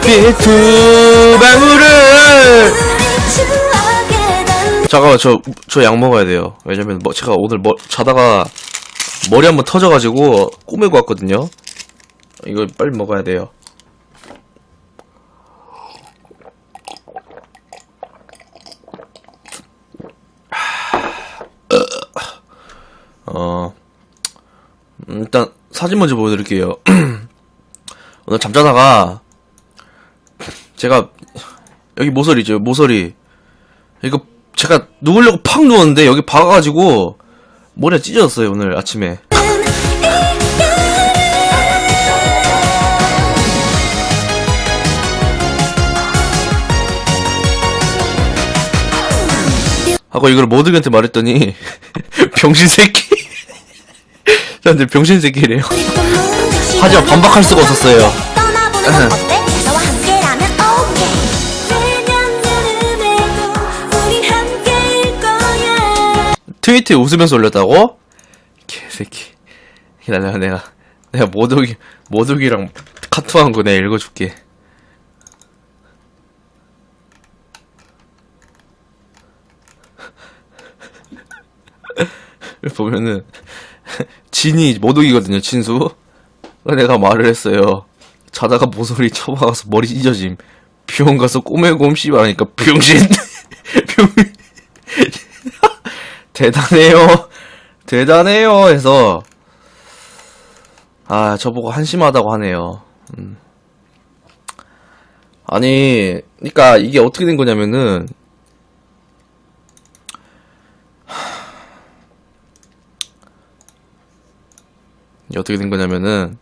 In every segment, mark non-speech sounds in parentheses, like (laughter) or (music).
달빛 두 방울을 잠깐만 저 저 약 먹어야 돼요. 왜냐면 뭐 제가 오늘 뭐 자다가 머리 한번 터져가지고 꼬매고 왔거든요. 이거 빨리 먹어야 돼요. 어 음, 일단 사진 먼저 보여드릴게요. (clears throat) 오늘 잠자다가 제가 여기 모서리죠 모서리. 이거 제가 누우려고 팍 누웠는데 여기 박아가지고 머리가 찢어졌어요 오늘 아침에. 하고 이걸 모두한테 말했더니 (laughs) 병신 새끼. 저한테 병신 새끼래요. 하지만 반박할 수가 없었어요 트위트에 웃으면서 올렸다고? 개새끼. 기다려, 내가, 내가 모독이, 모독이랑 카투한 거 내가 읽어줄게. (laughs) 보면은, 진이 모독이거든요, 진수. 내가 말을 했어요. 자다가 모서리 쳐박아서 머리 찢어짐. 병원 가서 꼬매곰 씨발 하니까 병신. (laughs) 병 대단해요. (laughs) 대단해요. 해서, 아, 저보고 한심하다고 하네요. 음. 아니, 그니까 이게 어떻게 된 거냐면은, 이게 어떻게 된 거냐면은,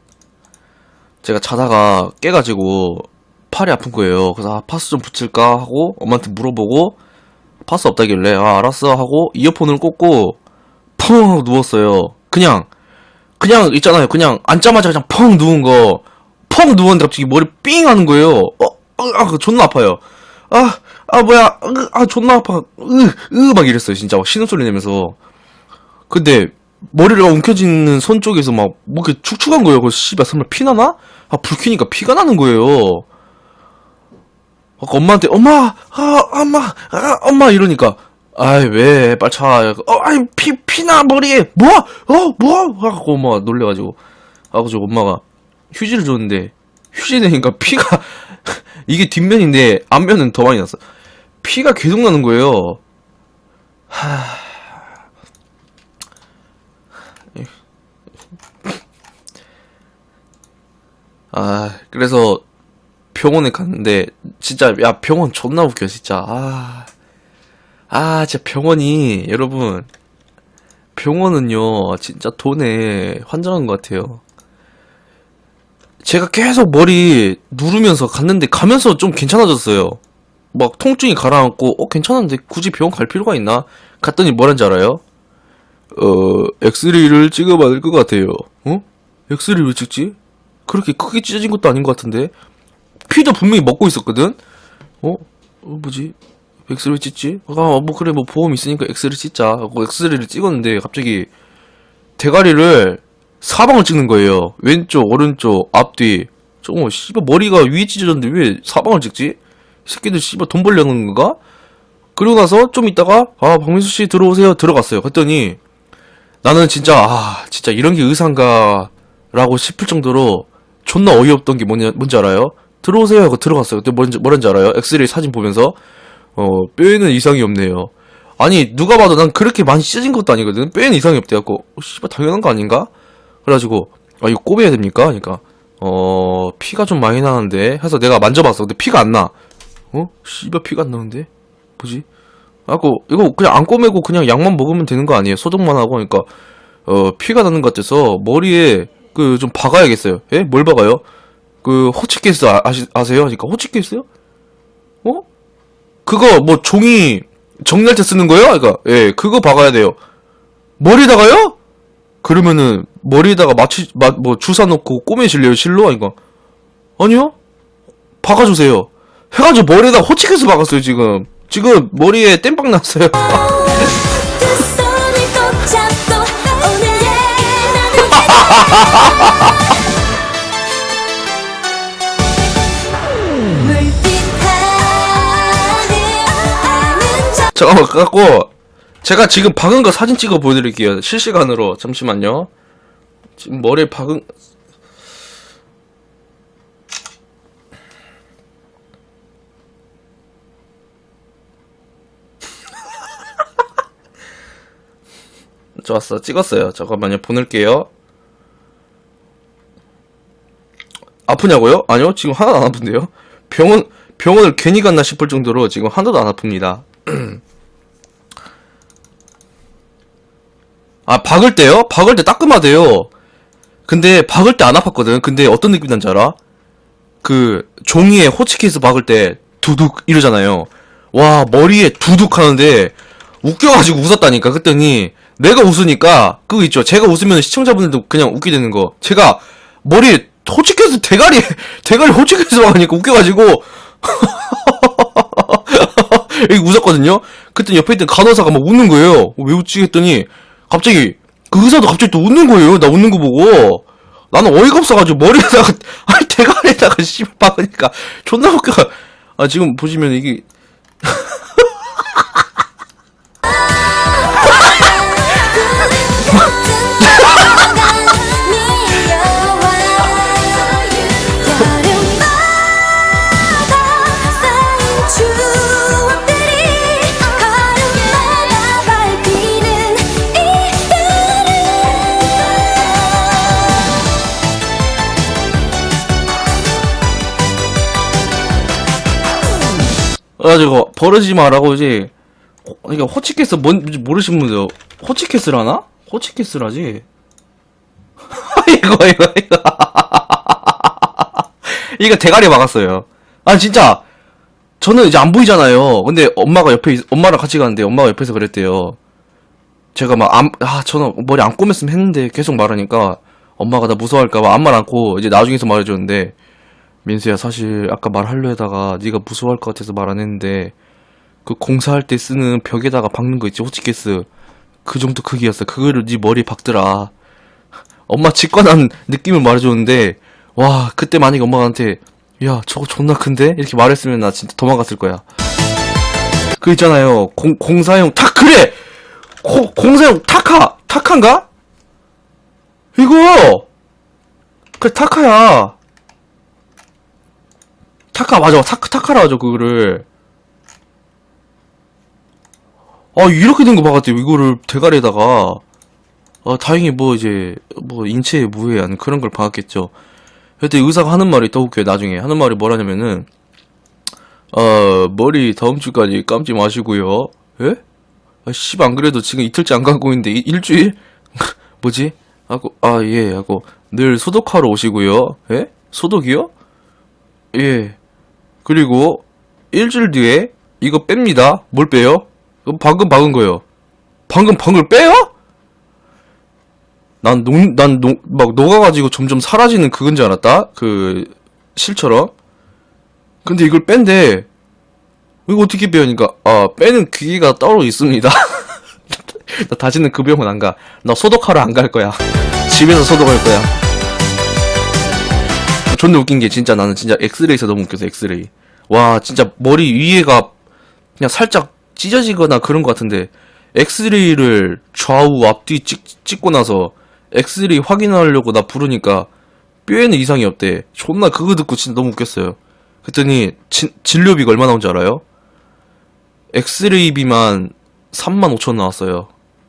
제가 자다가 깨가지고 팔이 아픈 거예요. 그래서 아, 파스 좀 붙일까 하고 엄마한테 물어보고 파스 없다길래 아 알았어 하고 이어폰을 꽂고 펑 누웠어요. 그냥 그냥 있잖아요. 그냥 앉자마자 그냥 펑 누운 거. 펑 누웠는데 갑자기 머리 삥 하는 거예요. 어, 어, 아, 그거 존나 아파요. 아, 아 뭐야, 으, 아 존나 아파. 으, 으 막 이랬어요. 진짜 막 신음소리 내면서. 근데 머리가 움켜쥐는 손 쪽에서 막 뭐 이렇게 축축한 거예요. 그 씨발 설마 피 나나? 아 불 켜니까 피가 나는 거예요. 엄마한테 엄마 아 엄마 아 엄마. 이러니까 아이 왜 빨리 차 어, 아이 피 피나 머리에 뭐어뭐? 하고 엄마가 놀래가지고. 아버지 엄마가 휴지를 줬는데 휴지 내니까 피가 (laughs) 이게 뒷면인데 앞면은 더 많이 났어. 피가 계속 나는 거예요. 아 그래서 병원에 갔는데 진짜 야 병원 존나 웃겨 진짜. 아, 아 진짜 병원이 여러분. 병원은요 진짜 돈에 환장한 것 같아요. 제가 계속 머리 누르면서 갔는데 가면서 좀 괜찮아졌어요. 막 통증이 가라앉고 어 괜찮은데 굳이 병원 갈 필요가 있나? 갔더니 뭐란지 알아요? 어 엑스레이를 찍어봐야 될 것 같아요. 어? 엑스레이 왜 찍지? 그렇게 크게 찢어진 것도 아닌 것 같은데 피도 분명히 먹고 있었거든? 어? 어 뭐지? 엑스레이 찍지? 아, 뭐, 그래, 뭐, 보험 있으니까 엑스레이 찍자. 하고 엑스레이를 찍었는데, 갑자기, 대가리를 사방을 찍는 거예요. 왼쪽, 오른쪽, 앞뒤. 저거, 씨발, 머리가 위에 찢어졌는데 왜 사방을 찍지? 이 새끼들, 씨발, 돈 벌려는 건가? 그리고 나서, 좀 있다가, 아, 박민수 씨 들어오세요. 들어갔어요. 그랬더니, 나는 진짜, 아, 진짜 이런 게 의사인가, 라고 싶을 정도로, 존나 어이없던 게 뭐냐, 뭔지 알아요? 들어오세요 하고 들어갔어요. 그때 뭔지, 뭐란지 알아요? 엑스레이 사진 보면서, 어, 뼈에는 이상이 없네요. 아니, 누가 봐도 난 그렇게 많이 찢어진 것도 아니거든? 뼈에는 이상이 없대갖고, 어, 씨발, 당연한 거 아닌가? 그래가지고, 아, 이거 꼬매야 됩니까? 그러니까, 어, 피가 좀 많이 나는데? 해서 내가 만져봤어. 근데 피가 안 나. 어? 씨발, 피가 안 나는데? 뭐지? 아고 이거 그냥 안 꼬매고 그냥 약만 먹으면 되는 거 아니에요? 소독만 하고, 그러니까, 어, 피가 나는 것 같아서, 머리에, 그, 좀 박아야겠어요. 예? 뭘 박아요? 그, 호치케이스 아, 아세요? 그러니까, 호치케이스요? 어? 그거 뭐 종이 정리할 때 쓰는 거예요? 그러니까 예 그거 박아야 돼요. 머리다가요? 그러면은 머리에다가 마취 마, 뭐 주사 놓고 꼬매실래요 실로? 그러니까 아니요 박아주세요. 해가지고 머리에다 호치케스 박았어요 지금. 지금 머리에 땜빵 났어요. (laughs) (laughs) 잠깐만 갖고 제가 지금 박은 거 사진 찍어 보여드릴게요. 실시간으로. 잠시만요. 지금 머리에 박은 (laughs) 좋았어. 찍었어요. 잠깐만요. 보낼게요. 아프냐고요? 아니요. 지금 하나도 안 아픈데요? 병원 병원을 괜히 갔나 싶을 정도로 지금 하나도 안 아픕니다 (clears throat) 아 박을 때요? 박을 때 따끔하대요. 근데 박을 때 안 아팠거든. 근데 어떤 느낌 난지 알아? 그 종이에 호치키스 박을 때 두둑 이러잖아요. 와 머리에 두둑 하는데 웃겨가지고 웃었다니까 그랬더니 내가 웃으니까 그거 있죠? 제가 웃으면 시청자분들도 그냥 웃게 되는 거. 제가 머리에 호치키스 대가리 (laughs) 대가리 호치키스 박으니까 웃겨가지고 (laughs) 이렇게 웃었거든요? 그랬더니 옆에 있던 간호사가 막 웃는 거예요. 왜 웃지? 했더니 갑자기 그 의사도 갑자기 또 웃는 거예요. 나 웃는 거 보고. 나는 어이가 없어가지고 머리에다가 (laughs) 아니 대가리에다가 씨발 박으니까 존나 웃겨. 아 지금 보시면 이게 그래가지고 버르지 마라고 이제 호- 그러니까 호치키스 뭔지 모르시는 분들 호치키스를 하나? 호치키스라지? (laughs) 이거 이거 이거. (laughs) 이거 대가리 막았어요. 아 진짜. 저는 이제 안 보이잖아요. 근데 엄마가 옆에 있- 엄마랑 같이 가는데 엄마가 옆에서 그랬대요. 제가 막 안, 아 저는 머리 안 꼬맸으면 했는데 계속 말하니까 엄마가 나 무서워할까봐 안말 않고 이제 나중에서 말해줬는데 민수야 사실 아까 말하려 하다가 네가 무서워할 것 같아서 말 안 했는데 그 공사할 때 쓰는 벽에다가 박는 거 있지? 호치키스. 그 정도 크기였어. 그거를 네 머리에 박더라. 엄마 직관한 느낌을 말해줬는데 와 그때 만약에 엄마가 나한테 야 저거 존나 큰데? 이렇게 말했으면 나 진짜 도망갔을 거야. 그 있잖아요. 공, 공사용 탁 그래! 고- 공사용 타카 타카인가? 이거! 그 타카야 타카 맞아 타카 타카라 하죠 그거를 아 이렇게 된 거 봐갔대 이거를 대가리에다가 아 다행히 뭐 이제 뭐 인체에 무해한 그런 걸 봐갔겠죠 그때 의사가 하는 말이 더 웃겨요 나중에 하는 말이 뭐라냐면은 어 머리 다음 주까지 감지 마시고요 예? 아 씨발 안 그래도 지금 이틀째 안 감고 있는데 이- 일주일? (laughs) 뭐지? 하고 아 예 하고 늘 소독하러 오시고요 예? 소독이요? 예 그리고 일주일 뒤에 이거 뺍니다. 뭘 빼요? 이거 방금 박은 거요. 방금 방금 빼요? 난 녹, 난 녹, 막 녹아가지고 점점 사라지는 그건 줄 알았다? 그, 실처럼. 근데 이걸 뺀대. 이거 어떻게 빼요니까, 아, 빼는 기계가 따로 있습니다. (laughs) 나 다시는 그 병원 안 가. 나 소독하러 안 갈 거야. 집에서 소독할 거야. 존나 웃긴 게 진짜 나는 진짜 엑스레이에서 너무 웃겨서 엑스레이. 와 진짜 머리 위에가 그냥 살짝 찢어지거나 그런 것 같은데 엑스레이를 좌우 앞뒤 찍, 찍고 나서 엑스레이 확인하려고 나 부르니까 뼈에는 이상이 없대. 존나 그거 듣고 진짜 너무 웃겼어요. 그랬더니 진, 진료비가 얼마 나온지 알아요? 엑스레이비만 3만 5천 나왔어요.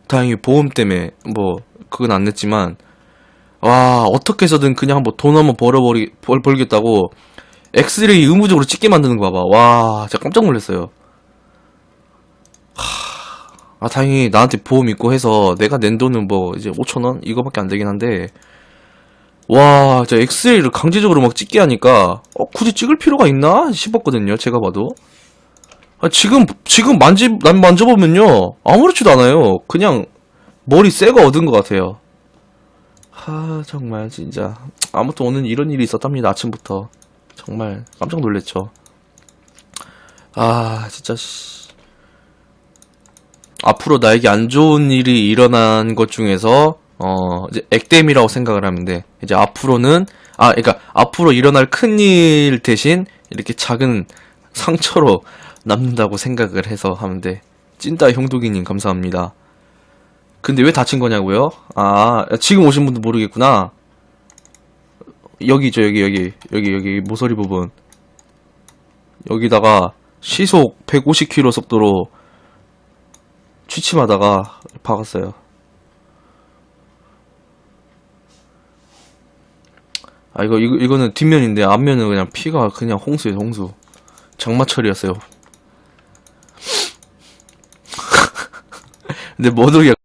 다행히 보험 때문에 뭐 그건 안 냈지만 와 어떻게 해서든 그냥 한번 돈 한번 벌어버리 벌, 벌겠다고 엑스레이 의무적으로 찍게 만드는 거 봐봐. 와 진짜 깜짝 놀랐어요. 하, 아 다행히 나한테 보험 있고 해서 내가 낸 돈은 뭐 이제 5천원? 이거밖에 안 되긴 한데. 와 진짜 엑스레이를 강제적으로 막 찍게 하니까 어 굳이 찍을 필요가 있나? 싶었거든요 제가 봐도. 아, 지금 지금 만지 난 만져보면요 아무렇지도 않아요. 그냥 머리 새거 얻은 것 같아요 하 정말 진짜. 아무튼 오늘 이런 일이 있었답니다 아침부터. 정말 깜짝 놀랐죠. 아 진짜 씨. 앞으로 나에게 안 좋은 일이 일어난 것 중에서 어 이제 액땜이라고 생각을 돼 이제 앞으로는 아 그러니까 앞으로 일어날 큰 일 대신 이렇게 작은 상처로 남는다고 생각을 해서 돼. 찐따 형독이님 감사합니다. 근데 왜 다친 거냐고요? 아 지금 오신 분도 모르겠구나. 여기죠 여기 여기 여기 여기 모서리 부분 여기다가 시속 150km 속도로 취침하다가 박았어요. 아 이거 이거 이거는 뒷면인데 앞면은 그냥 피가 그냥 홍수예요 홍수. 장마철이었어요. (laughs) 근데 머독이가